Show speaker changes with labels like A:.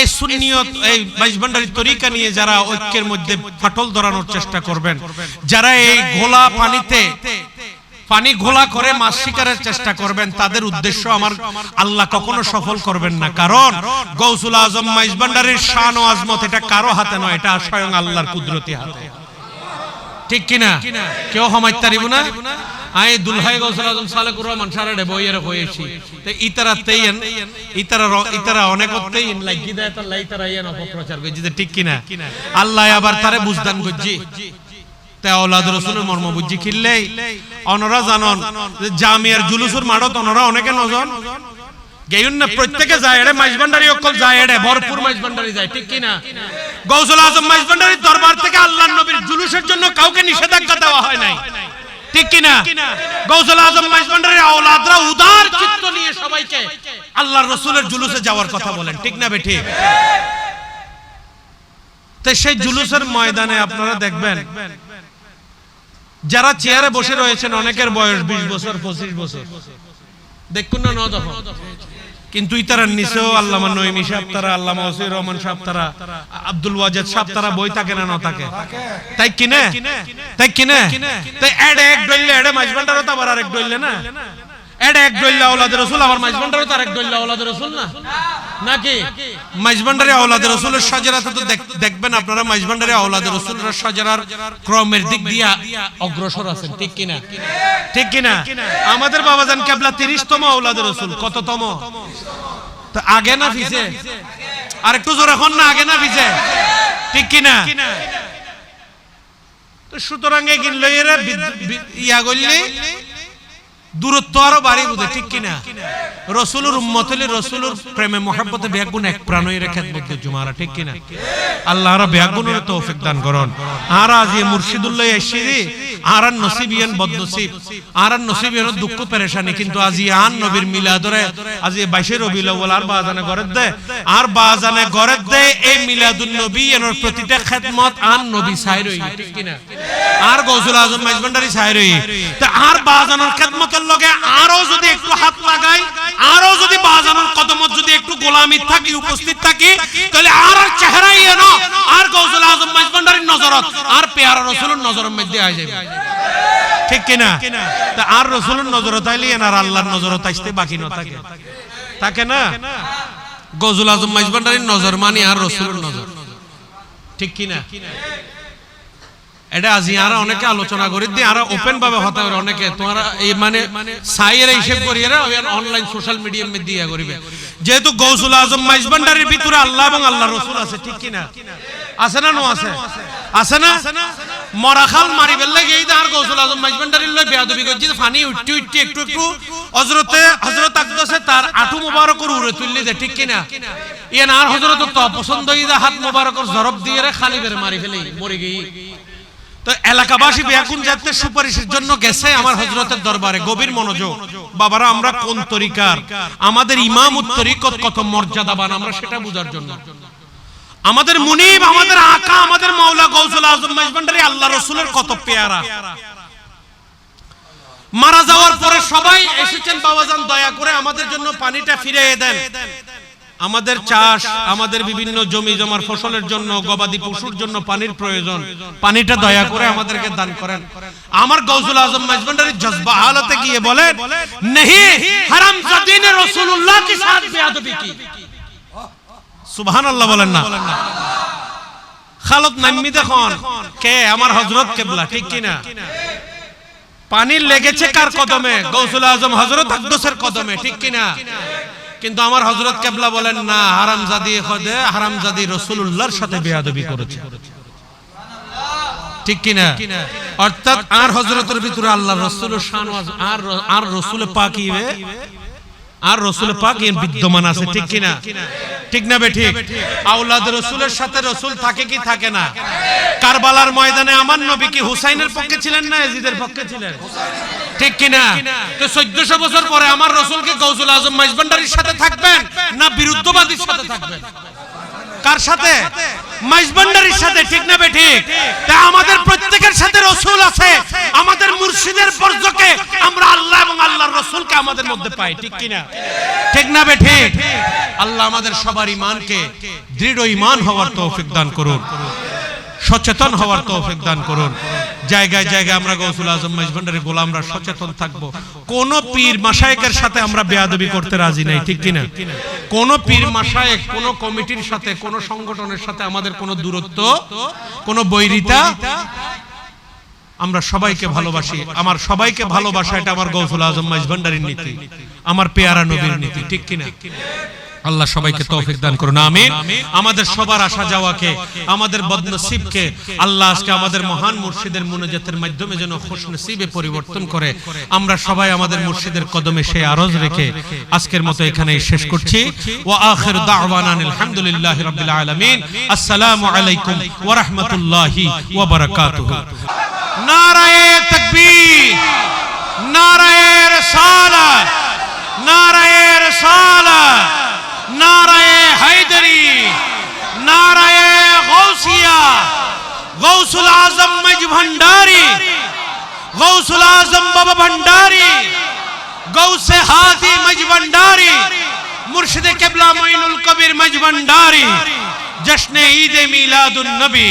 A: এই সুন্নিয়ত, এই বাইশভান্ডারি তরিকা নিয়ে যারা ঐক্যের মধ্যে ফাটল ধরানোর চেষ্টা করবেন, যারা এই ঘোলা পানিতে, পানি ঘোলা করে মাছ শিকারের চেষ্টা করবেন, তাদের উদ্দেশ্য আমার আল্লাহ কখনো সফল করবেন না। কারণ গৌসুল আজম মাইজবান্ডারির শান ও আজমত এটা কারও হাতে নয়, এটা স্বয়ং আল্লাহর কুদরতি হাতে। ঠিক কিনা? কেউ হমাইত তারিব না? আই দুলহাই গৌসুল আজম সালেকুর রহমান সারা ডে বইয়ের হয়েছি তো ইতারা তেইন, ইতারা ইতারা অনেক তেইন লাগি দেয় তার লাই তারা ইয়েন অপপ্রচার করছি ঠিক কিনা? আল্লাহ আবার তারে বুঝদান করছি। তে আওলাদ রসুলের মর্ম বুঝি খিললেই। অনরা জানন, যে জামিয়ার জুলুসুর মাড়ত অনরা অনেকে নজন। গেয়ুন না, প্রত্যেকে যায় এড়ে মাইজবান্ডারি অকল যায় এড়ে ভরপুর মাইজবান্ডারি যায়, ঠিক কিনা? গৌসুল আজম মাইজবান্ডারির দরবার থেকে কাউকে নিষেধাজ্ঞা দেওয়া হয় নাই। ঠিক কিনা? গৌসুল আজম মাইজবান্ডারির আওলাদরা উদার চিত্ত নিয়ে সবাইকে আল্লাহর রসুলের জুলুসে যাওয়ার কথা বলেন। ঠিক না বেঠি? তো সেই জুলুসের ময়দানে আপনারা দেখবেন যারা চেয়ারে বসে রয়েছেন অনেকের বয়স বিশ বছর পঁচিশ বছর। দেখুন না ন তখন কিন্তু ইতারা নিচেও আল্লামা নইমি সাহেব তারা আল্লামা ওসির রহমান সাহেব তারা, আব্দুল ওয়াজেদ সাহেব তারা বই থাকে না না থাকে। তাই কিনে তাই কিনে তাই এড এক ডইলে, এড মাইজবান্ডারও তো আবার আরেক ডইলে না? এড এক ডইলে আওলাদ রসুল, আবার মাইজবান্ডারও তো আরেক ডইলে আওলাদ রসুল না? নাকি? মাইজবান্ডারে আওলাদ রসুলের সাজারাতে তো দেখ- দেখবেন আপনারা মাইজবান্ডারে আওলাদ রসুলের সাজারার ক্রমের দিক দিয়া অগ্রসর আছেন। ঠিক কিনা? ঠিক কিনা? আমাদের বাবাজান কেবলা তিরিশতম আওলাদ রসুল কততম? তো আগে না পিছে আর একটু জোর এখন না আগে না পিছে ঠিক কিনা? তো সুতরাং এগিন লইয়েরা ইয়া করলে দূরত্ব আরও বাড়ি বুঝে ঠিক কিনা? রসুলুর উম্মতলে রসুলুর প্রেমে মহাব্বতে বেগুন এক প্রাণ হয়ে রেখে মধ্যে জুমারা, ঠিক কিনা? আল্লাহ আরও বেগুনের তৌফিক দান করন। আর আজ এই মুর্শিদুল্লাহ এসিরি আর আর আন নবীর মিলাদরে আজ গরে দে। আর বাজানে গরে দে, এই মিলাদুন নবী এর প্রতিটা খেদমত আন নবী সাইর হই ঠিক কিনা? আর গৌসুল আজম মাইজবান্ডারি সাইর হই তা লগে আরও যদি একটু আরও যদি বাজানোর কদমত যদি একটু গোলামি থাকি, উপস্থিত থাকি, তাহলে আর আর এনো আর গৌসুল আজম নজরত, আর রসুলের নজরের মধ্যে আই যাবে ঠিক কিনা? তা আর রসুলের নজরত আল্লাহর নজরত আসতে বাকি না থাকে। থাকে না? আজম নজর মানে আর রসুলের নজর। ঠিক কিনা? এটা আজি আর অনেকে আলোচনা করি, দিয়ে আর ওপেন ভাবে হতে পারে অনেকে। তোমারা এই মানে সাইয়ের হিসেব করি অনলাইন সোশ্যাল মিডিয়ার মধ্যে করিবে। যেহেতু গৌসুল আজম মাইজবান্ডারির ভিতরে আল্লাহ এবং আল্লাহ রসুল আছে, ঠিক কিনা? আছে না নো আছে? আছে না? মরাখাল মারি বেললে গেই আর গৌসুল আজম মাইজবান্ডারির লই বেয়াদবি করছি ফানি উঠতে উঠতে একটু একটু। হজরতে হজরত আকদাসে তার আঠু মুবারকর উড়ে তুললি দে ঠিক কিনা? ইয়ান আর হজরত তো পছন্দ হাত মুবারকর জরব দিয়ে খালি বের মারি ফেলি, মরে গই তো এলাকাবাসী বেয়াকুন যাতে সুপারিশের জন্য গেছে আমার হজরতের দরবারে, গভীর মনোযোগ। বাবারা, আমরা কোন তরিকার? আমাদের ইমাম তরিকত কত মর্যাদাবান আমরা সেটা বোঝার জন্য। আমাদের মুনিব, আমাদের আকা, আমাদের মাওলা গৌসুল আজম মাইজবান্ডারি আল্লাহ রসুলের কত পেয়ারা। মারা যাওয়ার পরে সবাই এসেছেন, বাবাজান, দয়া করে আমাদের জন্য পানিটা ফিরিয়ে দেন। আমাদের চাষ আমাদের বিভিন্ন জমি জমার ফসলের জন্য গবাদি পশুর জন্য পানির প্রয়োজন। পানিটা দয়া করে আমাদেরকে দান করেন। আমার গৌসুল আজম মাজবান্ডারি জজবা হালতে গিয়ে বলেন নেহি হারাম জাদিনে রাসূলুল্লাহ কি সাথ বেয়াদবি কি? সুবহানাল্লাহ বলেন না। খালত নাম্মি দেখুন কে আমার হযরত কিবলা ঠিক কি না পানি লেগেছে কার কদমে? গৌসুল আজম হযরত আকদসের কদমে ঠিক কি না কিন্তু আমার হজরত কেবলা বলেন, না, হারামজাদি হদে হারামজাদি রসুল্লাহর সাথে বেয়াদবি করেছে। ঠিক কিনা? অর্থাৎ আর হজরতের ভিতরে আল্লাহ রসুল আর আর পাকিবে পাক ইবে আর রসুল পাক এর বিদ্যমান আছে ঠিক কিনা? ঠিক না বে ঠিক? আওলাদ রসুলের সাথে রসুল থাকে কি থাকে না? কারবালার ময়দানে আমার নবী কি হুসাইনের পক্ষে ছিলেন না এজিদের পক্ষে ছিলেন? ঠিক কিনা? তো চোদ্দশো বছর পরে আমার রসুল কি গৌসুল আজম মাইজবান্ডারির সাথে থাকবেন না বিরুদ্ধবাদীর সাথে থাকবেন? কার সাথে? মাইজবান্ডারির সাথে ঠিক না বেঠি তা আমাদের প্রত্যেকের সাথে রসুল আছে। আমাদের মুর্শিদের বর্জকে আমরা আল্লাহ এবং আল্লাহর রসুলকে আমাদের মধ্যে পাই ঠিক কিনা? ঠিক না বেঠি আল্লাহ আমাদের সবার ইমানকে দৃঢ় ইমান হওয়ার তৌফিক দান করুন। সচেতন হওয়ার তৌফিক দান করুন। জায়গায় জায়গায় আমরা গৌসুল আজম মেজভান্ডারি গোলামরা সচেতন থাকব। কোন পীর মাসায়েকের সাথে আমরা বেয়াদবি করতে রাজি নাই, ঠিক কিনা? কোন পীর মাসায়েক কোন কমিটির সাথে, কোন সংগঠনের সাথে আমাদের কোনো দূরত্ব, কোন বৈরিতা, আমরা সবাইকে ভালোবাসি। আমার সবাইকে ভালোবাসা, এটা আমার গৌসুল আজম মেজভান্ডারির নীতি, আমার পেয়ারা নবীর নীতি, ঠিক কিনা? আল্লাহ সবাইকে তৌফিক দান করুন আমিন। আমাদের সবার আসা যাওয়াকে আমাদের বদনসিবকে আল্লাহ আজকে আমাদের মহান মুর্শিদের মুনাজাতের মাধ্যমে যেন খুশনসিবে পরিবর্তন করে। আমরা সবাই আমাদের মুর্শিদের কদমে সেই আরজ রেখে আজকের মতো এখানেই শেষ করছি। ওয়া আখির দাওয়ানা আলহামদুলিল্লাহি রাব্বিল আলামিন। আসসালামু আলাইকুম ওয়া রাহমাতুল্লাহি ওয়া বারাকাতুহু। নারায়ে তাকবীর নারায়ে রিসালাত নারায়ে রিসালাত নারায়ে হায়দারি নারায়ে গৌসিয়া গৌসুল আজম মজ ভন্ডারি গৌসুল আজম বাবা ভন্ডারি গৌসে হাদি মজ ভন্ডারি মুর্শিদ কেবলা মঈনুল কবির মজ ভন্ডারি জশ্ন ঈদ মিলাদুন নবী